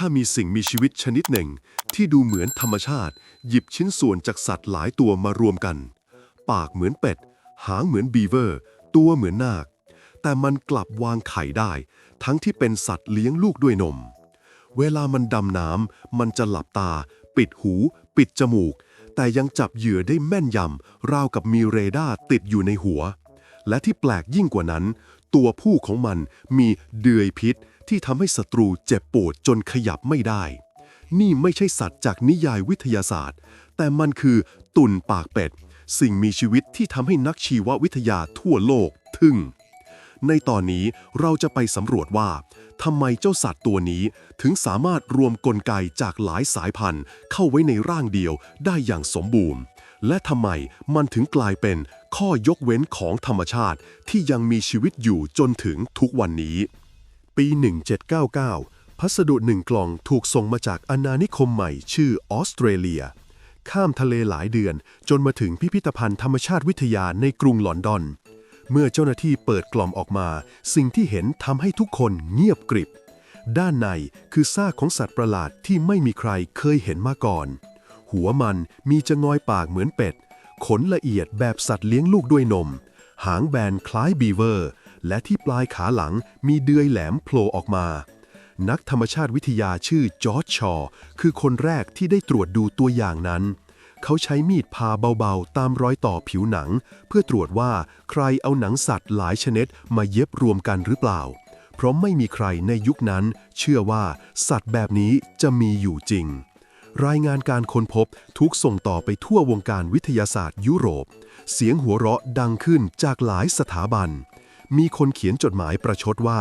ถ้ามีสิ่งมีชีวิตชนิดหนึ่ง ที่ดูเหมือนธรรมชาติ หยิบชิ้นส่วนจากสัตว์หลายตัวมารวมกัน ปากเหมือนเป็ด หางเหมือนบีเวอร์ ตัวเหมือนนาค แต่มันกลับวางไข่ได้ ทั้งที่เป็นสัตว์เลี้ยงลูกด้วยนม เวลามันดำน้ำมันจะหลับตา ปิดหู ปิดจมูก แต่ยังจับเหยื่อได้แม่นยำราวกับมีเรดาร์ติดอยู่ในหัว และที่แปลกยิ่งกว่านั้น ตัวผู้ของมันมีเดือยพิษ ที่ทำให้ศัตรูเจ็บปวดจนขยับไม่ได้ นี่ไม่ใช่สัตว์จากนิยายวิทยาศาสตร์ แต่มันคือตุ่นปากเป็ด สิ่งมีชีวิตที่ทำให้นักชีววิทยาทั่วโลกทึ่ง ในตอนนี้เราจะไปสำรวจว่าทำไมเจ้าสัตว์ตัวนี้ถึงสามารถรวมกลไกจากหลายสายพันธุ์ เข้าไว้ในร่างเดียวได้อย่างสมบูรณ์ และทำไมมันถึงกลายเป็นข้อยกเว้นของธรรมชาติที่ยังมีชีวิตอยู่จนถึงทุกวันนี้ ปี 1799 พัสดุหนึ่งกล่องถูกส่งมาจากอาณานิคมใหม่ชื่อออสเตรเลีย ข้ามทะเลหลายเดือนจนมาถึงพิพิธภัณฑ์ธรรมชาติวิทยาในกรุงลอนดอน เมื่อเจ้าหน้าที่เปิดกล่องออกมา สิ่งที่เห็นทำให้ทุกคนเงียบกริบ ด้านในคือซากของสัตว์ประหลาดที่ไม่มีใครเคยเห็นมาก่อน หัวมันมีจะงอยปากเหมือนเป็ด ขนละเอียดแบบสัตว์เลี้ยงลูกด้วยนม หางแบนคล้ายบีเวอร์ และที่ปลายขาหลังมีเดือยแหลมโผล่ออกมา นักธรรมชาติวิทยาชื่อจอร์จชอว์คือคนแรกที่ได้ตรวจดูตัวอย่างนั้น เขาใช้มีดพาเบาๆ ตามรอยต่อผิวหนัง เพื่อตรวจว่าใครเอาหนังสัตว์หลายชนิดมาเย็บรวมกันหรือเปล่า เพราะไม่มีใครในยุคนั้น เชื่อว่าสัตว์แบบนี้จะมีอยู่จริงรายงานการค้นพบถูกส่งต่อไปทั่ววงการวิทยาศาสตร์ยุโรป เสียงหัวเราะดังขึ้นจากหลายสถาบัน มีคนเขียนจดหมายประชดว่า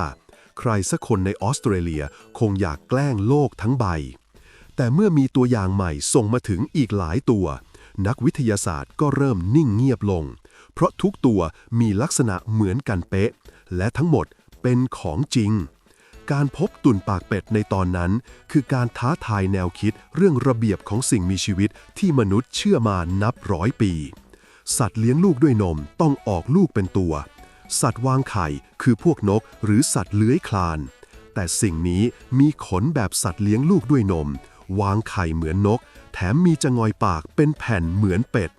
ใครสักคนในออสเตรเลียคงอยากแกล้งโลกทั้งใบ แต่เมื่อมีตัวอย่างใหม่ส่งมาถึงอีกหลายตัว นักวิทยาศาสตร์ก็เริ่มนิ่งเงียบลง เพราะทุกตัวมีลักษณะเหมือนกันเป๊ะ และทั้งหมดเป็นของจริง การพบตุ่นปากเป็ดในตอนนั้น คือการท้าทายแนวคิดเรื่องระเบียบของสิ่งมีชีวิตที่มนุษย์เชื่อมานับร้อยปี สัตว์เลี้ยงลูกด้วยนมต้องออกลูกเป็นตัว สัตว์วางไข่คือพวกนกหรือสัตว์เลื้อยคลาน แต่สิ่งนี้มีขนแบบสัตว์เลี้ยงลูกด้วยนม วางไข่เหมือนนก แถมมีจงอยปากเป็นแผ่นเหมือนเป็ด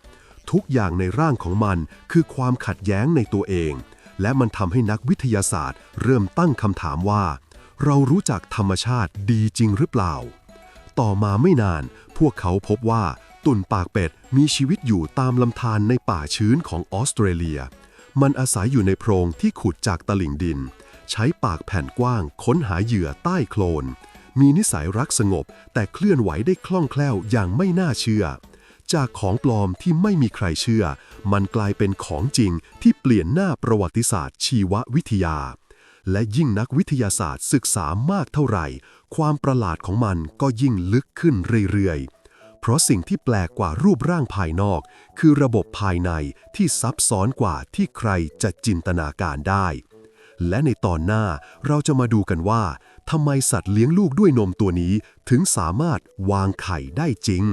ทุกอย่างในร่างของมันคือความขัดแย้งในตัวเอง และมันทำให้นักวิทยาศาสตร์ เริ่มตั้งคำถามว่า เรารู้จักธรรมชาติดีจริงหรือเปล่า ต่อมาไม่นาน พวกเขาพบว่าตุ่นปากเป็ดมีชีวิตอยู่ตามลำธารในป่าชื้นของออสเตรเลีย มันอาศัยอยู่ในโพรงที่ขุดจากตลิ่งดิน ใช้ปากแผ่นกว้าง ค้นหาเหยื่อใต้โคลน มีนิสัยรักสงบ แต่เคลื่อนไหวได้คล่องแคล่วอย่างไม่น่าเชื่อ จากของปลอมที่ไม่มีใครเชื่อ มันกลายเป็นของจริงที่เปลี่ยนหน้าประวัติศาสตร์ชีววิทยา และยิ่งนักวิทยาศาสตร์ศึกษามากเท่าไหร่ ความประหลาดของมันก็ยิ่งลึกขึ้นเรื่อยๆ ราะสิ่งที่แปลกกว่ารูปร่างภายนอก คือระบบภายในที่ซับซ้อนกว่าที่ใครจะจินตนาการได้ และในตอนหน้าเราจะมาดูกันว่าทำไมสัตว์เลี้ยงลูกด้วยนมตัวนี้ถึงสามารถวางไข่ได้จริง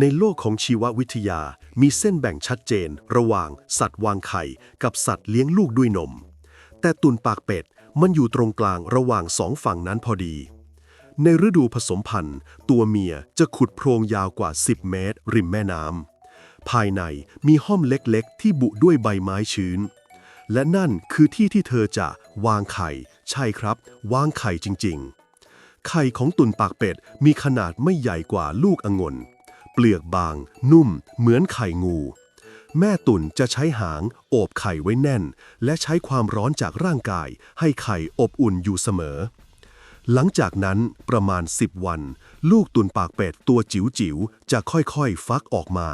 ในโลกของชีววิทยามีเส้นแบ่งชัดเจน ระหว่างสัตว์วางไข่กับสัตว์เลี้ยงลูกด้วยนม แต่ตุนปากเป็ดมันอยู่ตรงกลางระหว่างสองฝั่งนั้นพอดี ในฤดูผสมพันธุ์ ตัวเมียจะขุดโพรงยาวกว่า 10 เมตร ริมแม่น้ำภายในมีห้อมเล็กๆ ที่บุด้วยใบไม้ชื้น และนั่นคือที่ที่เธอจะวางไข่ ใช่ครับ วางไข่จริง ๆ ไข่ของตุ่นปากเป็ดมีขนาดไม่ใหญ่กว่าลูกองุ่นเปลือกบาง นุ่ม เหมือนไข่งู แม่ตุ่นจะใช้หางโอบไข่ไว้แน่น และใช้ความร้อนจากร่างกาย ให้ไข่อบอุ่นอยู่เสมอ หลังจากนั้นประมาณ 10 วัน ลูกตุนปากเป็ดตัวจิ๋วจิ๋วๆจะค่อยๆ ฟักออกมา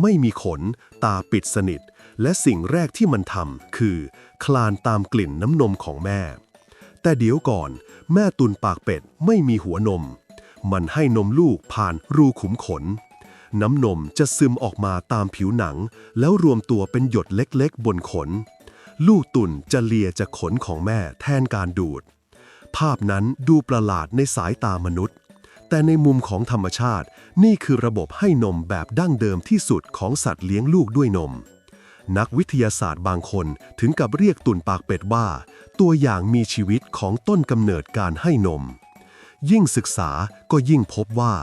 ไม่มีขน ตาปิดสนิท และสิ่งแรกที่มันทำคือ คลานตามกลิ่นน้ำนมของแม่ แต่เดี๋ยวก่อน แม่ตุนปากเป็ดไม่มีหัวนม มันให้นมลูกผ่านรูขุมขน น้ำนมจะซึมออกมาตามผิวหนัง แล้วรวมตัวเป็นหยดเล็กๆ บนขน ลูกตุ่นจะเลียจากขนของแม่แทนการดูด ภาพนั้นดูประหลาดในสายตามนุษย์ แต่ในมุมของธรรมชาติ นี่คือระบบให้นมแบบดั้งเดิมที่สุดของสัตว์เลี้ยงลูกด้วยนม นักวิทยาศาสตร์บางคนถึงกับเรียกตุ่นปากเป็ดว่า ตัวอย่างมีชีวิตของต้นกำเนิดการให้นม ยิ่งศึกษาก็ยิ่งพบว่า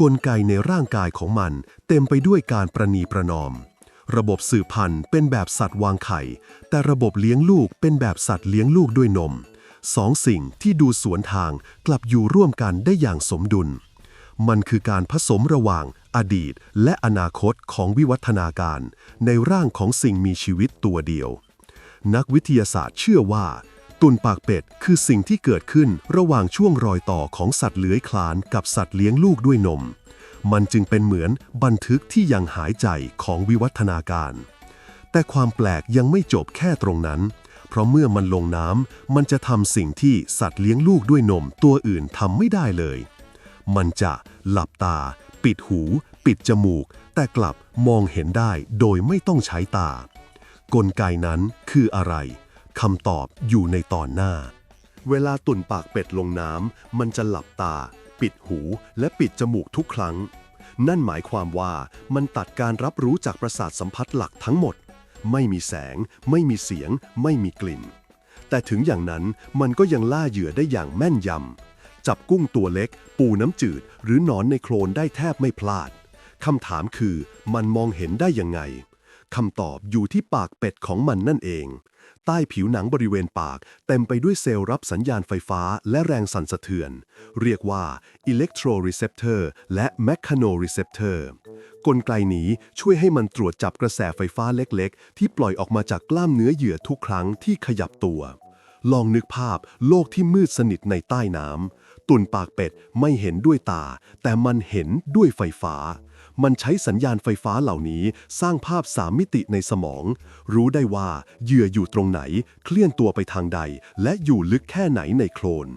กลไกในร่างกายของมัน เต็มไปด้วยการประนีประนอมระบบสืบพันธุ์เป็นแบบสัตว์วางไข่ แต่ระบบเลี้ยงลูกเป็นแบบสัตว์เลี้ยงลูกด้วยนม สองสิ่งที่ดูสวนทางกลับอยู่ร่วมกันได้อย่างสมดุล มันคือการผสมระหว่างอดีตและอนาคตของวิวัฒนาการ ในร่างของสิ่งมีชีวิตตัวเดียว นักวิทยาศาสตร์เชื่อว่า ตุ่นปากเป็ดคือสิ่งที่เกิดขึ้นระหว่างช่วงรอยต่อของสัตว์เลื้อยคลานกับสัตว์เลี้ยงลูกด้วยนม มันจึงเป็นเหมือนบันทึกที่ยังหายใจของวิวัฒนาการ แต่ความแปลกยังไม่จบแค่ตรงนั้น เพราะเมื่อมันลงน้ำมันจะทำสิ่งที่สัตว์เลี้ยงลูกด้วยนมตัวอื่นทำไม่ได้เลย มันจะหลับตา ปิดหู ปิดจมูก แต่กลับมองเห็นได้โดยไม่ต้องใช้ตา กลไกนั้นคืออะไรคำตอบอยู่ในตอนหน้า เวลาตุ่นปากเป็ดลงน้ำมันจะหลับตา ปิดหูและปิดจมูกทุกครั้ง นั่นหมายความว่ามันตัดการรับรู้จากประสาทสัมผัสหลักทั้งหมด ไม่มีแสง ไม่มีเสียง ไม่มีกลิ่น แต่ถึงอย่างนั้นมันก็ยังล่าเหยื่อได้อย่างแม่นยำ จับกุ้งตัวเล็ก ปูน้ำจืด หรือหนอนในโคลนได้แทบไม่พลาดคำถามคือมันมองเห็นได้ยังไง คำตอบอยู่ที่ปากเป็ดของมันนั่นเอง ใต้ผิวหนังบริเวณปาก เต็มไปด้วยเซลล์รับสัญญาณไฟฟ้าและแรงสั่นสะเทือน เรียกว่า electroreceptor และ mechanoreceptor กลไกนี้ช่วยให้มันตรวจจับกระแสไฟฟ้าเล็กๆ ที่ปล่อยออกมาจากกล้ามเนื้อเหยื่อทุกครั้งที่ขยับตัว ลองนึกภาพโลกที่มืดสนิทในใต้น้ำตุ่นปากเป็ดไม่เห็นด้วยตา แต่มันเห็นด้วยไฟฟ้า มันใช้สัญญาณไฟฟ้าเหล่านี้สร้างภาพสามมิติในสมอง รู้ได้ว่าเหยื่ออยู่ตรงไหน เคลื่อนตัวไปทางใด และอยู่ลึกแค่ไหนในโคลน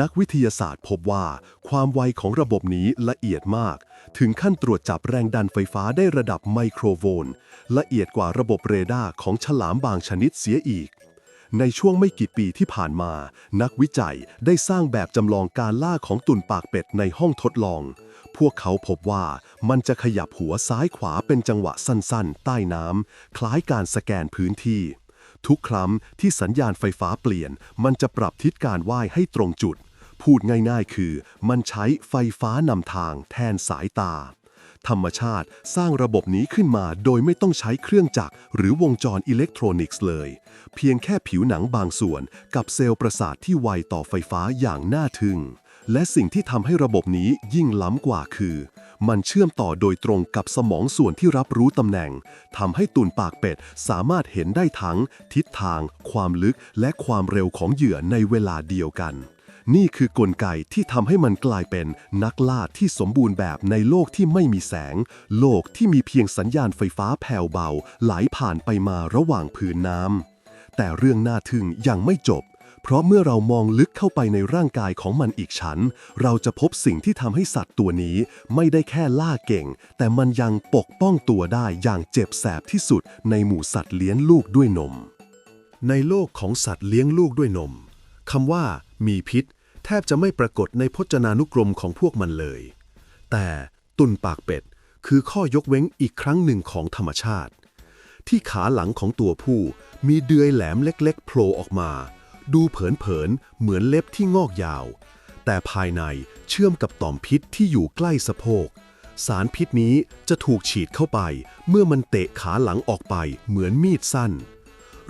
นักวิทยาศาสตร์พบว่า ความไวของระบบนี้ละเอียดมาก ถึงขั้นตรวจจับแรงดันไฟฟ้าได้ระดับไมโครโวลต์ละเอียดกว่าระบบเรดาร์ของฉลามบางชนิดเสียอีกในช่วงไม่กี่ปีที่ผ่านมา นักวิจัยได้สร้างแบบจำลองการล่าของตุ่นปากเป็ดในห้องทดลอง พวกเขาพบว่ามันจะขยับหัวซ้ายขวาเป็นจังหวะสั้นๆ ใต้น้ำคล้ายการสแกนพื้นที่ ทุกครั้งที่สัญญาณไฟฟ้าเปลี่ยน มันจะปรับทิศการว่ายให้ตรงจุด พูดง่ายๆ คือ มันใช้ไฟฟ้านำทางแทนสายตา ธรรมชาติสร้างระบบนี้ขึ้นมาโดยไม่ต้องใช้เครื่องจักรหรือวงจรอิเล็กทรอนิกส์เลย เพียงแค่ผิวหนังบางส่วนกับเซลล์ประสาทที่ไวต่อไฟฟ้าอย่างน่าทึ่ง และสิ่งที่ทำให้ระบบนี้ยิ่งล้ำกว่าคือ มันเชื่อมต่อโดยตรงกับสมองส่วนที่รับรู้ตำแหน่งทำให้ตุ่นปากเป็ดสามารถเห็นได้ทั้ง ทิศทาง ความลึกและความเร็วของเหยื่อในเวลาเดียวกัน นี่คือกลไกที่ทำให้มันกลายเป็นนักล่าที่สมบูรณ์แบบในโลกที่ไม่มีแสง โลกที่มีเพียงสัญญาณไฟฟ้าแผ่วเบา ไหลผ่านไปมาระหว่างผืนน้ำแต่เรื่องน่าทึ่งยังไม่จบ เพราะเมื่อเรามองลึกเข้าไปในร่างกายของมันอีกชั้น เราจะพบสิ่งที่ทำให้สัตว์ตัวนี้ไม่ได้แค่ล่าเก่ง แต่มันยังปกป้องตัวได้อย่างเจ็บแสบที่สุดในหมู่สัตว์เลี้ยงลูกด้วยนม ในโลกของสัตว์เลี้ยงลูกด้วยนมคำว่า มีพิษ แทบจะไม่ปรากฏในพจนานุกรมของพวกมันเลย แต่ตุนปากเป็ดคือข้อยกเว้นอีกครั้งหนึ่งของธรรมชาติ ที่ขาหลังของตัวผู้มีเดือยแหลมเล็ก ๆโผล่ออกมา ดูเผินๆเหมือนเล็บที่งอกยาว แต่ภายในเชื่อมกับต่อมพิษที่อยู่ใกล้สะโพก สารพิษนี้จะถูกฉีดเข้าไป เมื่อมันเตะขาหลังออกไปเหมือนมีดสั้น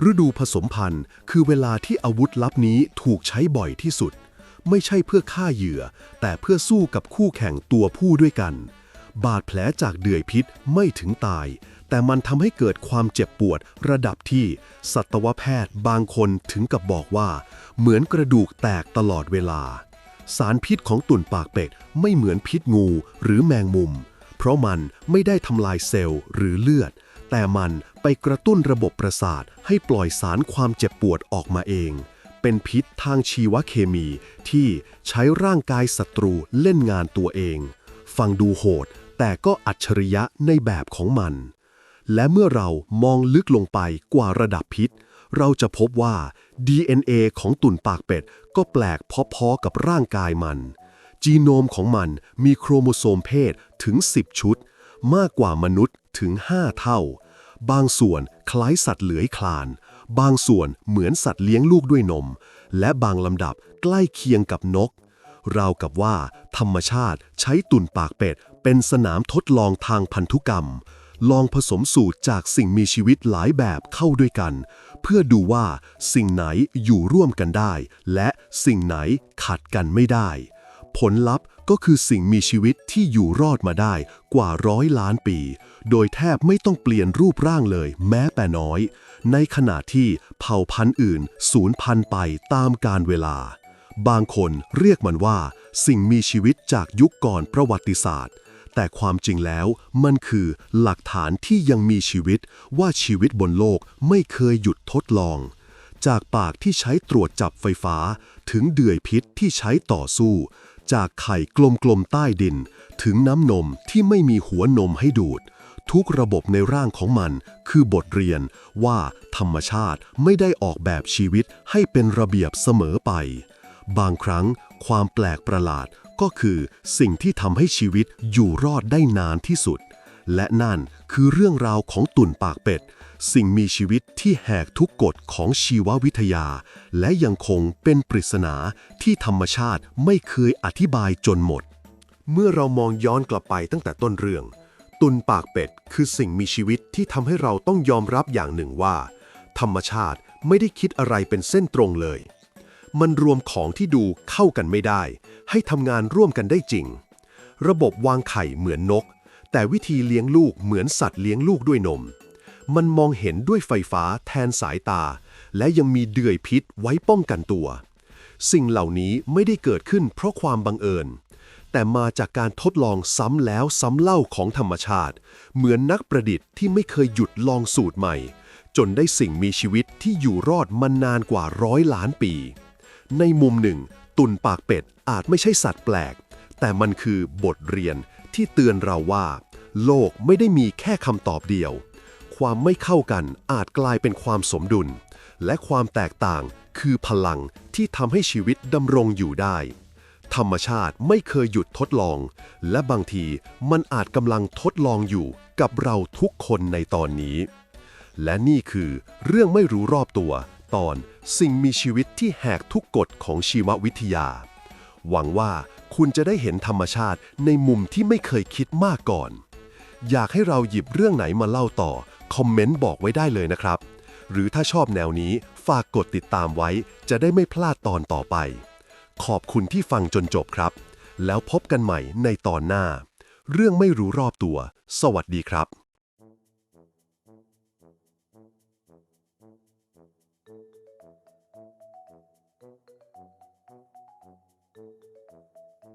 ฤดูผสมพันธุ์คือเวลาที่อาวุธลับนี้ถูกใช้บ่อยที่สุด ไม่ใช่เพื่อฆ่าเหยื่อ แต่เพื่อสู้กับคู่แข่งตัวผู้ด้วยกัน บาดแผลจากเดือยพิษไม่ถึงตาย แต่มันทำให้เกิดความเจ็บปวดระดับที่ สัตวแพทย์บางคนถึงกับบอกว่า เหมือนกระดูกแตกตลอดเวลา สารพิษของตุ่นปากเป็ดไม่เหมือนพิษงูหรือแมงมุม เพราะมันไม่ได้ทำลายเซลล์หรือเลือด แต่มันไปกระตุ้นระบบประสาทให้ปล่อยสารความเจ็บปวดออกมาเองเป็นพิษทางชีวเคมีที่ใช้ร่างกายศัตรูเล่นงานตัวเอง ฟังดูโหด แต่ก็อัจฉริยะในแบบของมัน และเมื่อเรามองลึกลงไปกว่าระดับพิษ เราจะพบว่า DNA ของตุ่นปากเป็ด ก็แปลกพอๆกับร่างกายมัน จีโนมของมันมีโครโมโซมเพศถึง 10 ชุด มากกว่ามนุษย์ถึง 5 เท่า บางส่วนคล้ายสัตว์เลื้อยคลาน บางส่วนเหมือนสัตว์เลี้ยงลูกด้วยนม และบางลำดับใกล้เคียงกับนก ราวกับว่า ธรรมชาติใช้ตุ่นปากเป็ด เป็นสนามทดลองทางพันธุกรรม ลองผสมสูตรจากสิ่งมีชีวิตหลายแบบเข้าด้วยกัน เพื่อดูว่าสิ่งไหนอยู่ร่วมกันได้ และสิ่งไหนขัดกันไม่ได้ ผลลัพธ์ก็คือสิ่งมีชีวิตที่อยู่รอดมาได้กว่าร้อยล้านปี โดยแทบไม่ต้องเปลี่ยนรูปร่างเลยแม้แต่น้อย ในขณะที่เผ่าพันธุ์อื่นสูญพันธุ์ไปตามกาลเวลา บางคนเรียกมันว่า สิ่งมีชีวิตจากยุคก่อนประวัติศาสตร์ แต่ความจริงแล้วมันคือหลักฐานที่ยังมีชีวิตว่าชีวิตบนโลกไม่เคยหยุดทดลอง จากปากที่ใช้ตรวจจับไฟฟ้า ถึงเดือยพิษที่ใช้ต่อสู้ จากไข่กลมๆใต้ดิน ถึงน้ำนมที่ไม่มีหัวนมให้ดูดทุกระบบในร่างของมันคือบทเรียนว่าธรรมชาติไม่ได้ออกแบบชีวิตให้เป็นระเบียบเสมอไป บางครั้งความแปลกประหลาดก็คือสิ่งที่ทำให้ชีวิตอยู่รอดได้นานที่สุด และนั่นคือเรื่องราวของตุ่นปากเป็ด สิ่งมีชีวิตที่แหกทุกกฎของชีววิทยา และยังคงเป็นปริศนาที่ธรรมชาติไม่เคยอธิบายจนหมด เมื่อเรามองย้อนกลับไปตั้งแต่ต้นเรื่อง ตุนปากเป็ดคือสิ่งมีชีวิตที่ทำให้เราต้องยอมรับอย่างหนึ่งว่า ธรรมชาติไม่ได้คิดอะไรเป็นเส้นตรงเลย มันรวมของที่ดูเข้ากันไม่ได้ ให้ทำงานร่วมกันได้จริง ระบบวางไข่เหมือนนก แต่วิธีเลี้ยงลูกเหมือนสัตว์เลี้ยงลูกด้วยนม มันมองเห็นด้วยไฟฟ้าแทนสายตา และยังมีเดือยพิษไว้ป้องกันตัว สิ่งเหล่านี้ไม่ได้เกิดขึ้นเพราะความบังเอิญ แต่มาจากการทดลองซ้ำแล้วซ้ำเล่าของธรรมชาติ เหมือนนักประดิษฐ์ที่ไม่เคยหยุดลองสูตรใหม่ จนได้สิ่งมีชีวิตที่อยู่รอดมานานกว่าร้อยล้านปี ในมุมหนึ่ง ตุนปากเป็ดอาจไม่ใช่สัตว์แปลก แต่มันคือบทเรียนที่เตือนเราว่า โลกไม่ได้มีแค่คำตอบเดียว ความไม่เข้ากันอาจกลายเป็นความสมดุล และความแตกต่างคือพลังที่ทำให้ชีวิตดำรงอยู่ได้ ธรรมชาติไม่เคยหยุดทดลอง และบางทีมันอาจกำลังทดลองอยู่กับเราทุกคนในตอนนี้ และนี่คือเรื่องไม่รู้รอบตัว ตอน สิ่งมีชีวิตที่แหกทุกกฎของชีววิทยา หวังว่าคุณจะได้เห็นธรรมชาติในมุมที่ไม่เคยคิดมาก่อน อยากให้เราหยิบเรื่องไหนมาเล่าต่อ คอมเมนต์บอกไว้ได้เลยนะครับ หรือถ้าชอบแนวนี้ฝากกดติดตามไว้ จะได้ไม่พลาดตอนต่อไป ขอบคุณที่ฟังจนจบครับ แล้วพบกันใหม่ในตอนหน้า เรื่องไม่รู้รอบตัว สวัสดีครับ